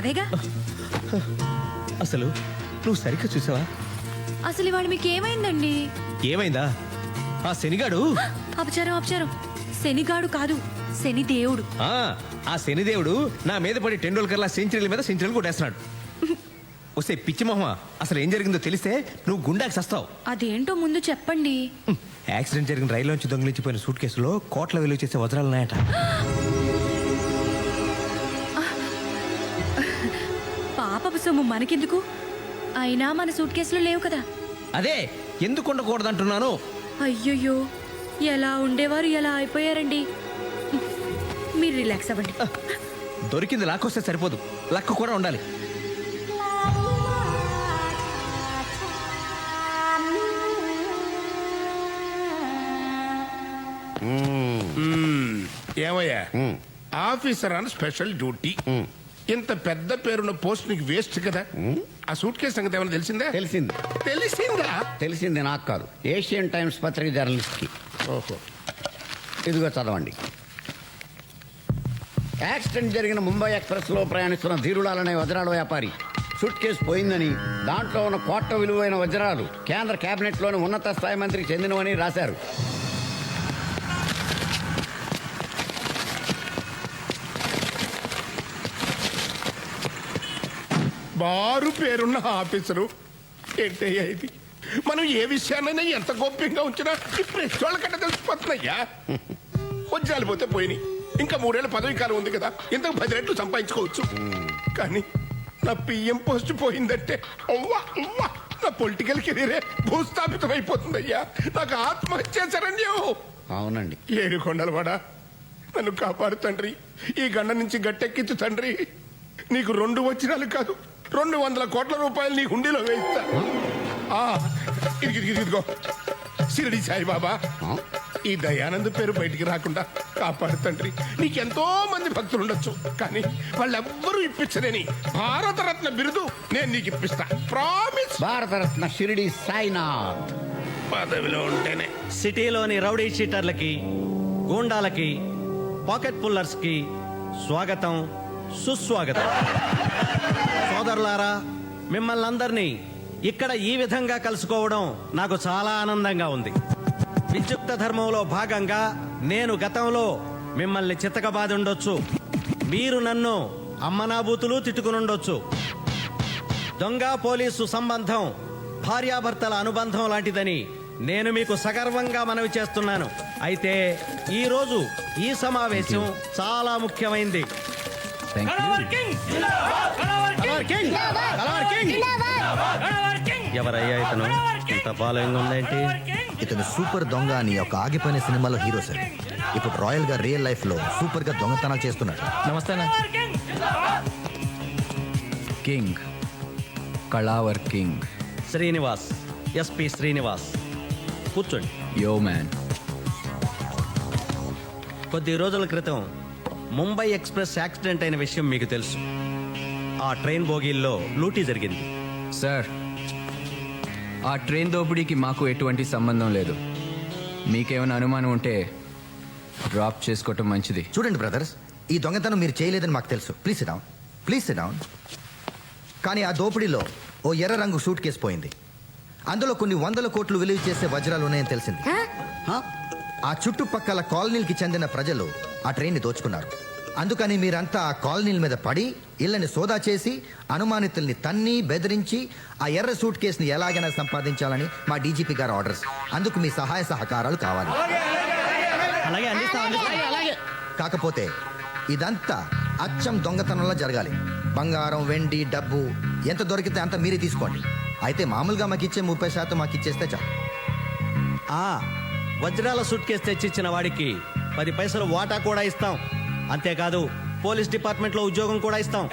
అదేగా? అసలు నువ్వు సరిగ్గా చూసావా? అసలు ఇవాళ మీకు ఏమైందండి? ఏమైందా? ఆ శనిగాడు? అపచారం అపచారం. శనిగాడు కాదు శని దేవుడు ఆ ఆ శనిదేవుడు నా మీద పడి టెండూల్కర్లా సెంచరీల మీద సెంచరీలు కొట్టేస్తున్నాడు. వస్తే పిచ్చి మొహమ అసలు ఏం జరిగిందో తెలిస్తే నువ్వు గుండాకి సస్తావు. అదేంటో ముందు చెప్పండి. యాక్సిడెంట్ జరిగిన రైల్లోంచి దొంగిలించిపోయిన సూట్ కేసులో కోట్ల విలువ చేసే వజ్రాలున్నాయట సొమ్ము మనకెందుకు? అయినా మన సూట్ కేసులో లేవు కదా. అదే ఎందుకు ఉండకూడదంటున్నాను? అయ్యయ్యో ఎలా ఉండేవారు ఎలా అయిపోయారండి? మీరు రిలాక్స్ అవ్వండి. దొరికింది లాక్కొస్తే సరిపోదు. లక్ కూడా ఉండాలి. ఏమయ్యా? ఆఫీసర్ అని స్పెషల్ డ్యూటీ. ఇంత పెద్ద పేరున్న పోస్ట్ నీకు వేస్ట్ కదా? ఆ సూట్ కేసు సంగతి ఏమైనా తెలిసిందా? తెలిసింది. తెలిసిందా? తెలిసింది నాకు కాదు. ఏషియన్ టైమ్స్ పత్రిక జర్నలిస్ట్కి. ఓహో. ఇదిగో చదవండి. యాక్సిడెంట్ జరిగిన ముంబై ఎక్స్ప్రెస్లో ప్రయాణిస్తున్న ధీరుడాలనే వజ్రాల వ్యాపారి. సూట్ కేసు పోయిందని దాంట్లో ఉన్న కోట్ల విలువైన వజ్రాలు కేంద్ర కేబినెట్లోని ఉన్నత స్థాయి మంత్రికి చెందినవని రాశారు. బారు పేరున్న ఆఫీసరు. ఏంటయ్యా ఇది? మనం ఏ విషయాన్నైనా ఎంత గోప్యంగా ఉంచినా ఈ ప్రెస్ వాళ్ళకంటే తెలిసిపోతున్నాయ్యా. వజ్రాలు పోతే పోయినాయి ఇంకా మూడేళ్ళ పదవి కాలం ఉంది కదా ఇంతకు పది రెట్లు సంపాదించుకోవచ్చు. కానీ నా పిఎం పోస్ట్ పోయిందంటే అవ్వా అవ్వా నా పొలిటికల్ కెరీరే భూస్థాపితం అయిపోతుందయ్యా. నాకు ఆత్మహత్య అవునండి. ఏడు కొండలవాడా నన్ను కాపాడు తండ్రి. ఈ గండ నుంచి గట్టెక్కించు తండ్రి. నీకు రెండు వచ్చినాలు కాదు రెండు వందల కోట్ల రూపాయలు నీ హుండీలో వేయిస్తా. ఇదిగో, సిరిడి సాయిబాబా? ఈ దయానంద్ పేరు బయటికి రాకుండా కాపాడు తండ్రి. నీకెంతో మంది భక్తులు ఉండొచ్చు కానీ వాళ్ళెవ్వరూ ఇప్పించలేని భారతరత్న బిరుదు నేను నీకు ఇప్పిస్తా. ప్రామిస్ భారతరత్న షిరిడి సాయినాథ్. పదవిలో ఉంటేనే. సిటీలోని రౌడీ షీటర్లకి గూండాలకి పాకెట్ పుల్లర్స్కి స్వాగతం సుస్వాగతం. సోదరులారా మిమ్మల్ని అందరినీ ఇక్కడ ఈ విధంగా కలుసుకోవడం నాకు చాలా ఆనందంగా ఉంది. విద్యుక్త ధర్మంలో భాగంగా నేను గతంలో మిమ్మల్ని చిత్తకబాది ఉండొచ్చు మీరు నన్ను అమ్మనాబూతులు తిట్టుకునుండొచ్చు. దొంగ పోలీసు సంబంధం భార్యాభర్తల అనుబంధం లాంటిదని నేను మీకు సగర్వంగా మనవి చేస్తున్నాను. అయితే ఈ రోజు ఈ సమావేశం చాలా ముఖ్యమైంది. ఎవరయ్యా ఇతను ఇంత ఫాలోయింగ్ ఉందేంటి ఇతను సూపర్ దొంగ అని ఒక ఆగిపోయిన సినిమాలో హీరో సార్ ఇప్పుడు రాయల్గా రియల్ లైఫ్లో సూపర్గా దొంగతనాలు చేస్తున్నాడు నమస్తే కింగ్ కళావర్ కింగ్ శ్రీనివాస్ ఎస్పి శ్రీనివాస్ కూర్చోండి యో మ్యాన్ కొద్ది రోజుల క్రితం ముంబై ఎక్స్ప్రెస్ యాక్సిడెంట్ అయిన విషయం మీకు తెలుసు. ఆ ట్రైన్ బోగీల్లో లూటీ జరిగింది. సార్ ఆ ట్రైన్ దోపిడీకి మాకు ఎటువంటి సంబంధం లేదు. మీకేమైనా అనుమానం ఉంటే డ్రాప్ చేసుకోవటం మంచిది. చూడండి బ్రదర్స్ ఈ దొంగతనం మీరు చేయలేదని మాకు తెలుసు. ప్లీజ్ డౌన్ ప్లీజ్ డౌన్ కానీ ఆ దోపిడీలో ఓ ఎర్ర రంగు సూట్ కేసు పోయింది. అందులో కొన్ని వందల కోట్లు విలువ చేసే వజ్రాలు ఉన్నాయని తెలిసింది. హ? ఆ చుట్టుపక్కల కాలనీలకి చెందిన ప్రజలు ఆ ట్రైన్ని దోచుకున్నారు. అందుకని మీరంతా ఆ కాలనీల మీద పడి ఇళ్ళని సోదా చేసి అనుమానితుల్ని తన్ని బెదిరించి ఆ ఎర్ర సూట్ కేసుని ఎలాగైనా సంపాదించాలని మా డీజీపీ గారు ఆర్డర్స్. అందుకు మీ సహాయ సహకారాలు కావాలి. కాకపోతే ఇదంతా అచ్చం దొంగతనంలో జరగాలి. బంగారం వెండి డబ్బు ఎంత దొరికితే అంత మీరే తీసుకోండి. అయితే మామూలుగా మాకు ఇచ్చే ముప్పై శాతం మాకు ఇచ్చేస్తే చాలు. ఆ వజ్రాల సూట్ కేసు తెచ్చిచ్చిన వాడికి పది పైసలు వాటా కూడా ఇస్తాం. అంతేకాదు పోలీస్ డిపార్ట్మెంట్లో ఉద్యోగం కూడా ఇస్తాం.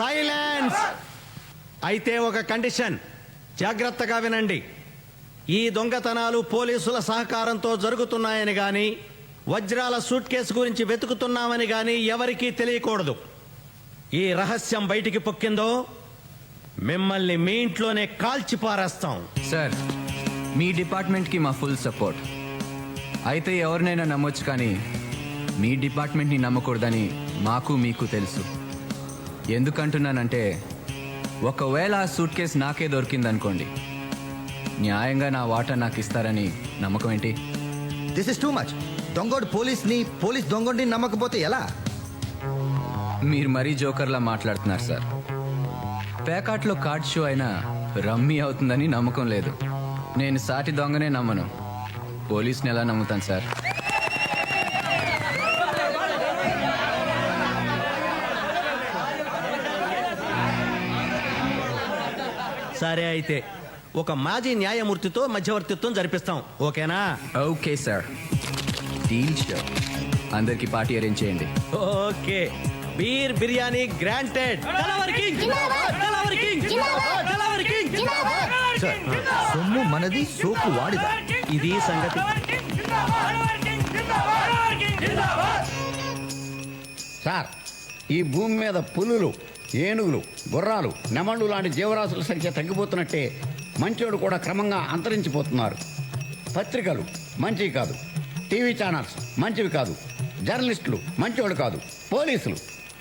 సైలెన్స్ అయితే ఒక కండిషన్ జాగ్రత్తగా వినండి. ఈ దొంగతనాలు పోలీసుల సహకారంతో జరుగుతున్నాయని గాని వజ్రాల సూట్ కేసు గురించి వెతుకుతున్నామని గాని ఎవరికీ తెలియకూడదు. ఈ రహస్యం బయటికి పొక్కిందో మిమ్మల్ని మీ ఇంట్లోనే కాల్చి పారేస్తాం సార్ మీ డిపార్ట్మెంట్కి మా ఫుల్ సపోర్ట్. అయితే ఎవరినైనా నమ్మొచ్చు కానీ మీ డిపార్ట్మెంట్ని నమ్మకూడదని మాకు మీకు తెలుసు. ఎందుకంటున్నానంటే ఒకవేళ ఆ సూట్ కేసు నాకే దొరికిందనుకోండి న్యాయంగా నా వాటా నాకు ఇస్తారని నమ్మకం ఏంటి? దిస్ ఇస్ టూ మచ్ దొంగోడు పోలీస్ని పోలీస్ దొంగోడిని నమ్మకపోతే ఎలా? మీరు మరీ జోకర్లా మాట్లాడుతున్నారు సార్. పేకాట్లో కార్డ్ షో అయినా రమ్మీ అవుతుందని నమ్మకం లేదు. నేను సాటి దొంగనే నమ్మను. పోలీస్ని ఎలా నమ్ముతాను సార్? సరే అయితే ఒక మాజీ న్యాయమూర్తితో మధ్యవర్తిత్వం జరిపిస్తాం. ఓకేనా? Okay sir. డీల్ షో అందరికి పార్టీ అరేంజ్ చేయండి. ఓకే. Beer biryani granted. సొమ్ము మనది సోకు వాడిదా? ఇది సంగతి. సార్ ఈ భూమి మీద పులులు ఏనుగులు గుర్రాలు నెమళ్ళు లాంటి జీవరాశుల సంఖ్య తగ్గిపోతున్నట్టే మంచోడు కూడా క్రమంగా అంతరించిపోతున్నారు. పత్రికలు మంచివి కాదు. టీవీ ఛానల్స్ మంచివి కాదు. జర్నలిస్టులు మంచోడు కాదు. పోలీసులు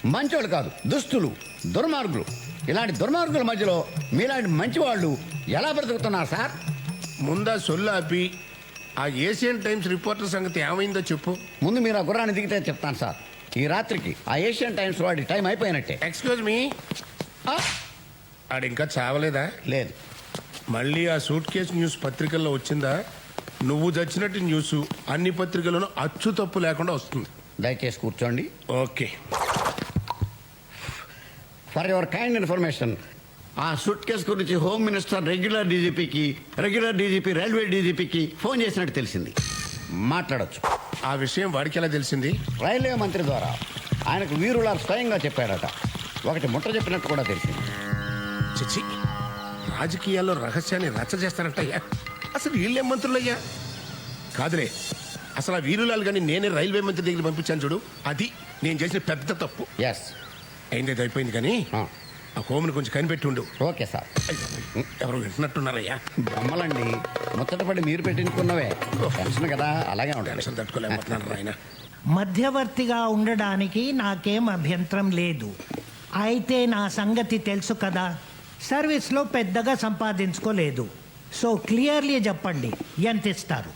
మంచోడు కాదు దుస్తులు దుర్మార్గులు. ఇలాంటి దుర్మార్గుల మధ్యలో మీలాంటి మంచివాళ్ళు ఎలా బ్రతుకుతున్నారు సార్? ముందా సొల్లు ఆపి ఆ ఏషియన్ టైమ్స్ రిపోర్టర్ సంగతి ఏమైందో చెప్పు. ముందు మీరు ఆ గుర్రాన్ని దిగితే చెప్తాను సార్. ఈ రాత్రికి ఆ ఏషియన్ టైమ్స్ వాడి టైం అయిపోయినట్టే. ఎక్స్క్యూజ్ మీ ఆ? ఆడు ఇంకా చావలేదా? లేదు. మళ్ళీ ఆ సూట్ కేసు న్యూస్ పత్రికల్లో వచ్చిందా? నువ్వు చచ్చినట్టు న్యూస్ అన్ని పత్రికల్లోనూ అచ్చు తప్పు లేకుండా వస్తుంది. దయచేసి కూర్చోండి. Okay. For your kind information ఆ సూట్ కేసు గురించి హోమ్ మినిస్టర్ రెగ్యులర్ డీజీపీకి రెగ్యులర్ డీజీపీ రైల్వే డీజీపీకి ఫోన్ చేసినట్టు తెలిసింది. మాట్లాడొచ్చు. ఆ విషయం వాడికి ఎలా తెలిసింది? రైల్వే మంత్రి ద్వారా ఆయనకు వీరులా స్వయంగా చెప్పాడట ఒకటి ముట్ట చెప్పినట్టు కూడా తెలిసింది. చిచి రాజకీయాల్లో రహస్యాన్ని రచ్చ చేస్తారంటయ్యా. అసలు వీళ్ళేం మంత్రులయ్యా? కాదులే అసలు ఆ వీరులాలు కానీ నేనే రైల్వే మంత్రి దగ్గర పంపించాను చూడు. అది నేను చేసిన పెద్ద తప్పు. ఎస్ అయింది అయిపోయింది కానీ ఆ. హోమ్ని కొంచెం కనిపెట్టి ఉండు ఓకే సార్. ఎవరు వింటున్నట్టున్నారయ్యా. బొమ్మలండి. ముచ్చటపడి మీరు పెట్టించుకున్నవే. టెన్షన్ కదా అలాగే ఉంటాయి టెన్షన్ తట్టుకోలేకపోతున్నాను ఆయన. మధ్యవర్తిగా ఉండడానికి నాకేం అభ్యంతరం లేదు. అయితే నా సంగతి తెలుసు కదా. సర్వీస్లో పెద్దగా సంపాదించుకోలేదు. సో క్లియర్లీ చెప్పండి ఎంత ఇస్తారు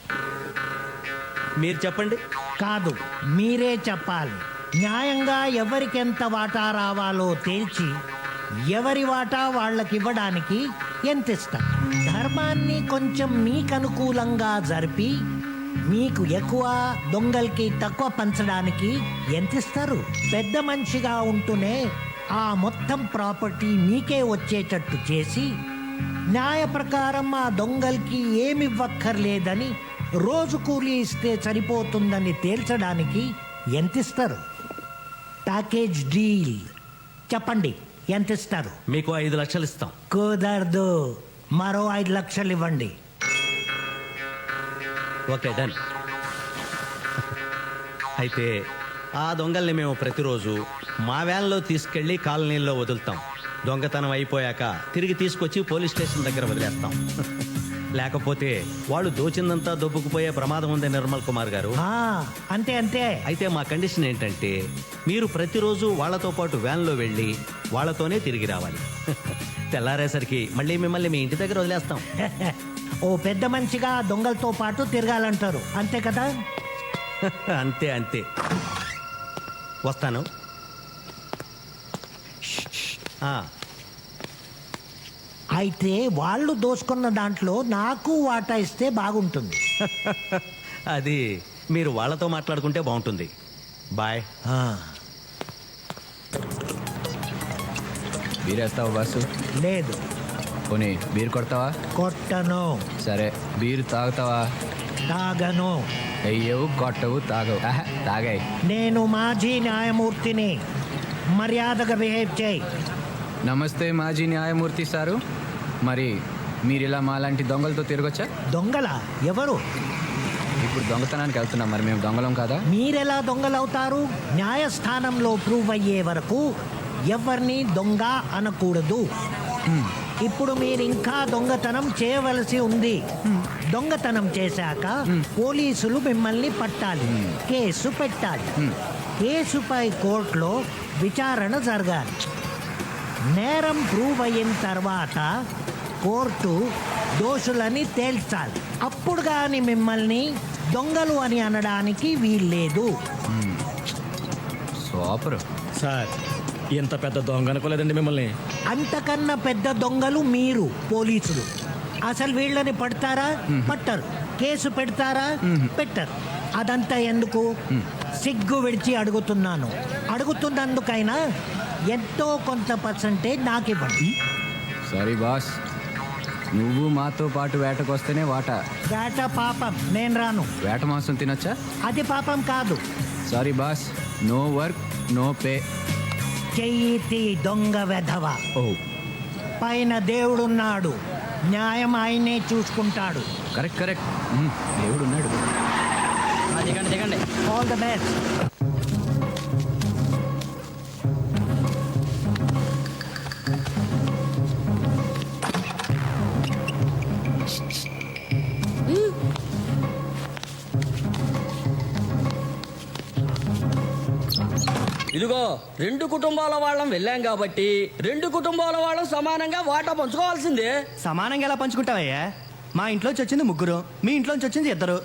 మీరు చెప్పండి. కాదు మీరే చెప్పాలి. న్యాయంగా ఎవరికెంత వాటా రావాలో తేల్చి ఎవరి వాటా వాళ్ళకి ఇవ్వడానికి ఎంత ధర్మాన్ని కొంచెం మీకు అనుకూలంగా జరిపి మీకు ఎక్కువ దొంగలకి తక్కువ పంచడానికి ఎంత ఇస్తారు పెద్ద మనిషిగా ఉంటూనే ఆ మొత్తం ప్రాపర్టీ మీకే వచ్చేటట్టు చేసి న్యాయ ప్రకారం ఆ దొంగలకి ఏమివ్వక్కర్లేదని రోజు కూలీ ఇస్తే సరిపోతుందని తేల్చడానికి ఎంత ఇస్తారు ప్యాకేజ్ డీల్. చెప్పండి ఎంత ఇస్తారు? మీకు ఐదు లక్షలు ఇస్తాం. కుదరదు. మరో ఐదు లక్షలు ఇవ్వండి. Okay done. అయితే ఆ దొంగల్ని మేము ప్రతిరోజు మా వ్యాన్లో తీసుకెళ్ళి కాలనీల్లో వదులుతాం. దొంగతనం అయిపోయాక తిరిగి తీసుకొచ్చి పోలీస్ స్టేషన్ దగ్గర వదిలేస్తాం. లేకపోతే వాళ్ళు దోచిందంతా దొబ్బుకుపోయే ప్రమాదం ఉంది నిర్మల్ కుమార్ గారు. ఆ, అంతే అంతే. అయితే మా కండిషన్ ఏంటంటే మీరు ప్రతిరోజు వాళ్ళతో పాటు వ్యాన్లో వెళ్ళి వాళ్ళతోనే తిరిగి రావాలి. తెల్లారేసరికి మళ్ళీ మిమ్మల్ని మీ ఇంటి దగ్గర వదిలేస్తాం. ఓ పెద్ద మనిషిగా దొంగలతో పాటు తిరగాలంటారు. అంతే కదా? అంతే అంతే. వస్తాను. ఆ, అయితే వాళ్ళు దోసుకున్న దాంట్లో నాకు వాటా ఇస్తే బాగుంటుంది. అది మీరు వాళ్ళతో మాట్లాడుకుంటే బాగుంటుంది. బాయ్. ఆ, బీరేస్తావా బాసు? లేదు. పోనీ బీర్ కొడతావా? కొట్టను. సరే బీర్ తాగుతావా? తాగను. అయ్యవు కొట్టవు తాగవు. ఆహా, తాగాయి. నేను మాజీ న్యాయమూర్తిని మర్యాదగా బిహేవ్ చేయి. నమస్తే మాజీ న్యాయమూర్తి సారు. మరి మీరు ఇలా మాలాంటి దొంగలతో తిరగొచ్చా? దొంగల? ఎవరు? ఇప్పుడు దొంగతనానికి వెళ్తున్నాం మరి మేము దొంగలం కదా? మీరెలా దొంగలవుతారు? న్యాయస్థానంలో ప్రూవ్ అయ్యే వరకు ఎవరిని దొంగ అనకూడదు. ఇప్పుడు మీరు ఇంకా దొంగతనం చేయవలసి ఉంది. దొంగతనం చేశాక పోలీసులు మిమ్మల్ని పట్టాలి. కేసు పెట్టాలి. కేసుపై కోర్టులో విచారణ జరగాలి. నేరం ప్రూవ్ అయిన తర్వాత కోర్టు దోషులని తేల్చాలి. అప్పుడు కానీ మిమ్మల్ని దొంగలు అని అనడానికి వీల్లేదు. సూపర్. సార్ ఇంత పెద్ద దొంగ అనుకోలేదండి మిమ్మల్ని. అంతకన్నా పెద్ద దొంగలు మీరు పోలీసులు. అసలు వీళ్ళని పడతారా? పట్టరు. కేసు పెడతారా? పెట్టరు. అదంతా ఎందుకు? సిగ్గు విడిచి అడుగుతున్నాను. అడుగుతున్నందుకైనా ఎంతో కొంత పర్సంటేజ్ నాకు ఇవ్వండి. సారీ బాస్ నువ్వు మాతో పాటు వేటకొస్తేనే వాట. వేట పాపం నేను రాను. వేట మాంసం తినొచ్చా? అది పాపం కాదు. Sorry boss no work no pay. చెయ్యి దొంగ వెధవ. ఓ. పైన దేవుడున్నాడు న్యాయం ఆయనే చూసుకుంటాడు. Correct correct. దేవుడు ఉన్నాడు ఆల్ ద బెస్ట్ ఇదిగో రెండు కుటుంబాల వాళ్ళం వెళ్ళాం కాబట్టి రెండు కుటుంబాల వాళ్ళం సమానంగా వాటా పంచుకోవాల్సిందే. సమానంగా ఎలా పంచుకుంటావయ్యా? మా ఇంట్లోంచి వచ్చింది ముగ్గురు మీ ఇంట్లోంచి వచ్చింది ఇద్దరు.